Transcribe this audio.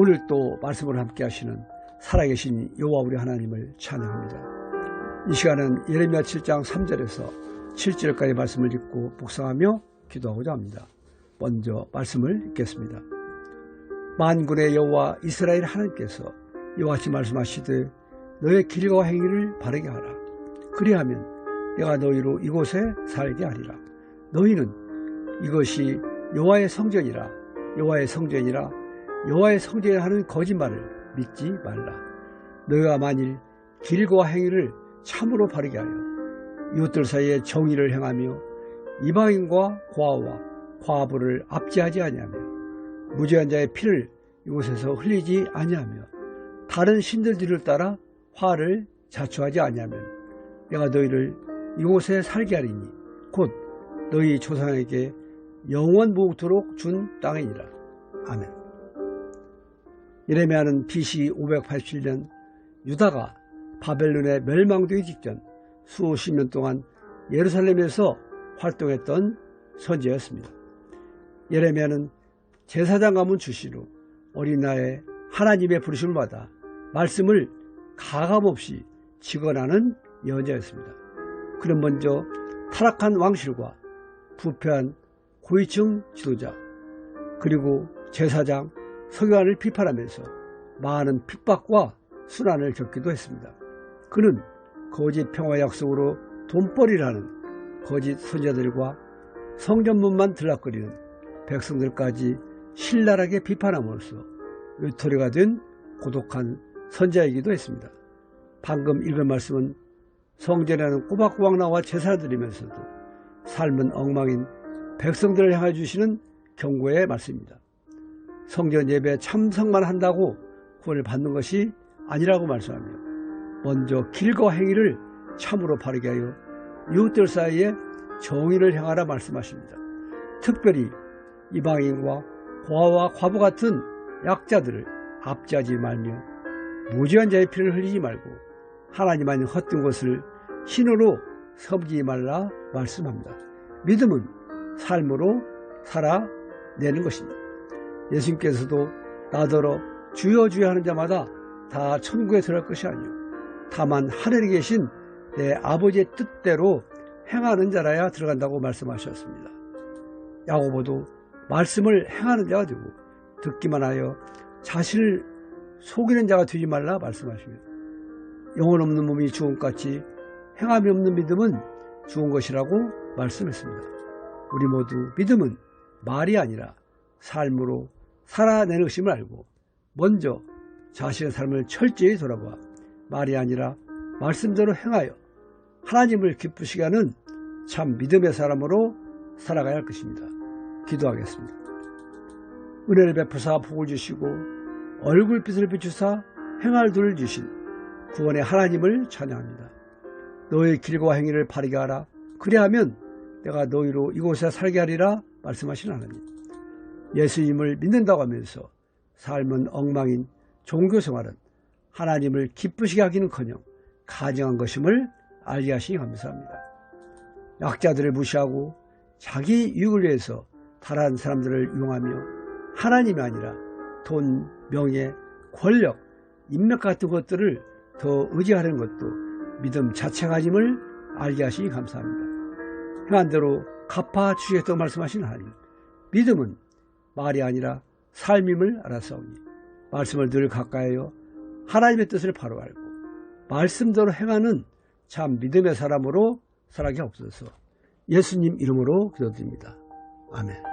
오늘 또 말씀을 함께 하시는 살아계신 여호와 우리 하나님을 찬양합니다. 이 시간은 예레미야 7장 3절에서 7절까지 말씀을 읽고 묵상하며 기도하고자 합니다. 먼저 말씀을 읽겠습니다. 만군의 여호와 이스라엘 하나님께서 이와 같이 말씀하시되 너의 길과 행위를 바르게 하라. 그리하면 내가 너희로 이곳에 살게 하리라. 너희는 이것이 여호와의 성전이라 여호와의 성전이라 여호와의 성전에 하는 거짓말을 믿지 말라. 너희가 만일 길과 행위를 참으로 바르게 하여 이웃들 사이에 정의를 행하며 이방인과 고아와 과부를 압제하지 아니하며 무죄한 자의 피를 이곳에서 흘리지 아니하며 다른 신들들을 따라 화를 자초하지 아니하면 내가 너희를 이곳에 살게 하리니 곧 너희 조상에게 영원 무토록 준 땅이니라. 아멘. 예레미야는 BC 587년 유다가 바벨론에 멸망되기 직전 수십 년 동안 예루살렘에서 활동했던 선지였습니다. 예레미야는 제사장 가문 출신으로 어린 나이에 하나님의 부르심을 받아 말씀을 가감없이 직언하는 예언자였습니다. 그는 먼저 타락한 왕실과 부패한 고위층 지도자 그리고 제사장 서기관을 비판하면서 많은 핍박과 순환을 겪기도 했습니다. 그는 거짓 평화 약속으로 돈벌이라는 거짓 선자들과 성전문만 들락거리는 백성들까지 신랄하게 비판함으로써 외톨이가 된 고독한 선자이기도 했습니다. 방금 읽은 말씀은 성전에는 꼬박꼬박 나와 제사를 드리면서도 삶은 엉망인 백성들을 향해 주시는 경고의 말씀입니다. 성전 예배 참석만 한다고 구원을 받는 것이 아니라고 말씀하며 먼저 길과 행위를 참으로 바르게 하여 이웃들 사이에 정의를 행하라 말씀하십니다. 특별히 이방인과 고아와 과부 같은 약자들을 압제하지 말며 무지한 자의 피를 흘리지 말고 하나님 아닌 헛된 것을 신으로 섬기지 말라 말씀합니다. 믿음은 삶으로 살아내는 것입니다. 예수님께서도 나더러 주여 주여 하는 자마다 다 천국에 들어갈 것이 아니요 다만 하늘에 계신 내 아버지의 뜻대로 행하는 자라야 들어간다고 말씀하셨습니다. 야고보도 말씀을 행하는 자가 되고 듣기만 하여 자신을 속이는 자가 되지 말라 말씀하십니다. 영혼 없는 몸이 주홍같이 행함이 없는 믿음은 죽은 것이라고 말씀했습니다. 우리 모두 믿음은 말이 아니라 삶으로 살아내는 것임을 알고 먼저 자신의 삶을 철저히 돌아봐 말이 아니라 말씀대로 행하여 하나님을 기쁘시게 하는 참 믿음의 사람으로 살아가야 할 것입니다. 기도하겠습니다. 은혜를 베푸사 복을 주시고 얼굴빛을 비추사 행할들을 주신 구원의 하나님을 찬양합니다. 너의 길과 행위를 바르게 하라. 그리하면 내가 너희로 이곳에 살게 하리라 말씀하신 하나님. 예수님을 믿는다고 하면서 삶은 엉망인 종교생활은 하나님을 기쁘시게 하기는커녕 가증한 것임을 알게 하시니 감사합니다. 약자들을 무시하고 자기 유익을 위해서 다른 사람들을 이용하며 하나님이 아니라 돈, 명예, 권력, 인맥 같은 것들을 더 의지하는 것도 믿음 자체가 아님을 알게 하시니 감사합니다. 행한 대로 갚아 주시겠다고 말씀하신 하나님. 믿음은 말이 아니라 삶임을 알아서오니 말씀을 늘 가까이하여 하나님의 뜻을 바로 알고 말씀대로 행하는 참 믿음의 사람으로 살아게 없어서 예수님 이름으로 기도드립니다. 아멘.